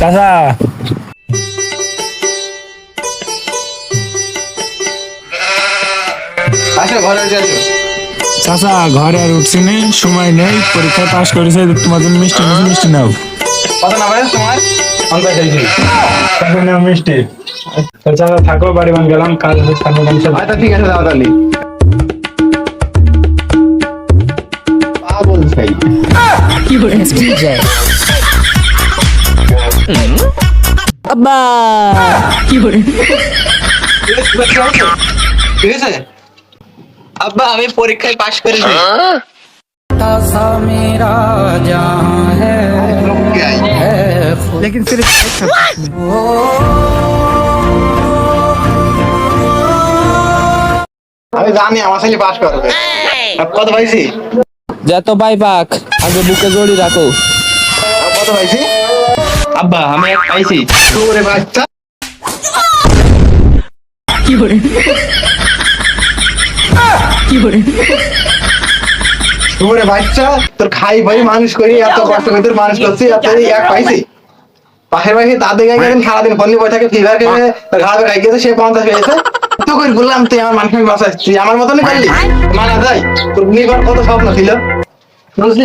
চাচা। আসো ঘরে আসো। চাচা ঘরে আর উঠছি নেই সময় নেই পরীক্ষায় পাশ করেছে তোমার জন্য মিষ্টি মিষ্টি মিষ্টি নাও। কত না তোমার? নাও মিষ্টি। চাচা থাকো বাড়ি বান গেলাম কাজ আচ্ছা ঠিক আছে দাও তাহলে। পাগল ভাই আব্বা ঠিক আছে আব্বা আমি পরীক্ষায় পাশ করেছি लेकिन सिर्फ एक शब्द আমি জানি আমার ছেলে পাশ করবে আর কত পাইছি যত ভাই পাক আগে বুকে জড়ি রাখো আর কত পাইছি আব্বা আমি এক পাইছি। তোরে বাচ্চা। তোরে বাচ্চা তোর খাই ভাই মানুষ করি এত কষ্ট করে তোর মানুষ করছি এত এক পাইছি। পাশের বাড়ি তাদের গায়ে গেলেন সারাদিন ফোন বই থাকে ফিভার খেয়ে তার ঘাড়ে গাই গেছে সে পঞ্চাশ পেয়েছে তো করে বললাম তুই আমার মানুষ বাঁচাচ্ছি আমার মতনই করলি? মানা যায়। তোর নির্ভর কত স্বপ্ন ছিল? বুঝলি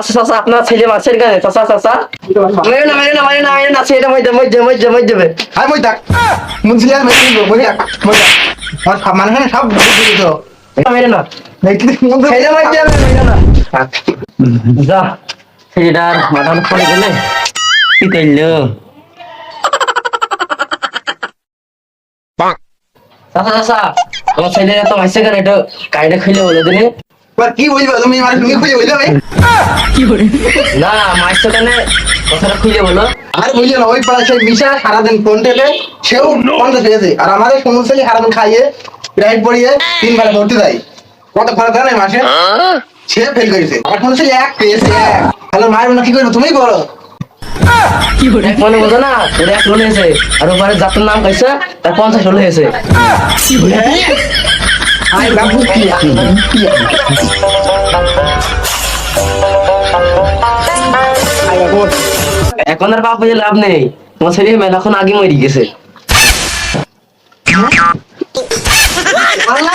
চাচা চাচা আপনার ছেলে মাছের গানে চাচা চাচা। মেরে না মেরে না মেরে না মেরে না ছেলে মধ্যে মধ্যে মধ্যে মধ্যে হাই মই থাক মুন্সিলি আর মেরে নিব মই থাক মই থাক আর সব মানুষ না সব বুঝে দিত মেরে না। ছেলে মধ্যে মেরে না যা ছেলেটার মাথা পড়ে গেলে কি করল চাচা চাচা আমার ছেলে তো মাছের গানে একটু কাইটা খেলে বলে দিলে কি বলব তুমি মানে তুমি খুঁজে বলবে ভাই? না মাছের গানে কথাটা খুলে বলো। আর বুঝলি না ওই পাড়া সেই বিশা সারাদিন ফোন টেলে সেও পঞ্চাশ পেয়েছে। আর আমাদের সমস্যা সারাদিন খাইয়ে প্রাইড পড়িয়ে তিন বেলা ভর্তি দেয়। কত খরচ জানে মাসে? সে ফেল করেছে। আর সমস্যা এক পেয়েছে এক। তাহলে মায়ের না কি করব? তুমি করো এক মনে বোঝো না ওর এক লোন হয়েছে। আর ওপারে যাত্রার নাম কইছে তার পঞ্চাশ লোন হয়েছে। আই বাবু কি কি আই এখন আর বাপ লাভ নেই তোমার ছেলে মেয়ে আগে মরে গেছে আল্লাহ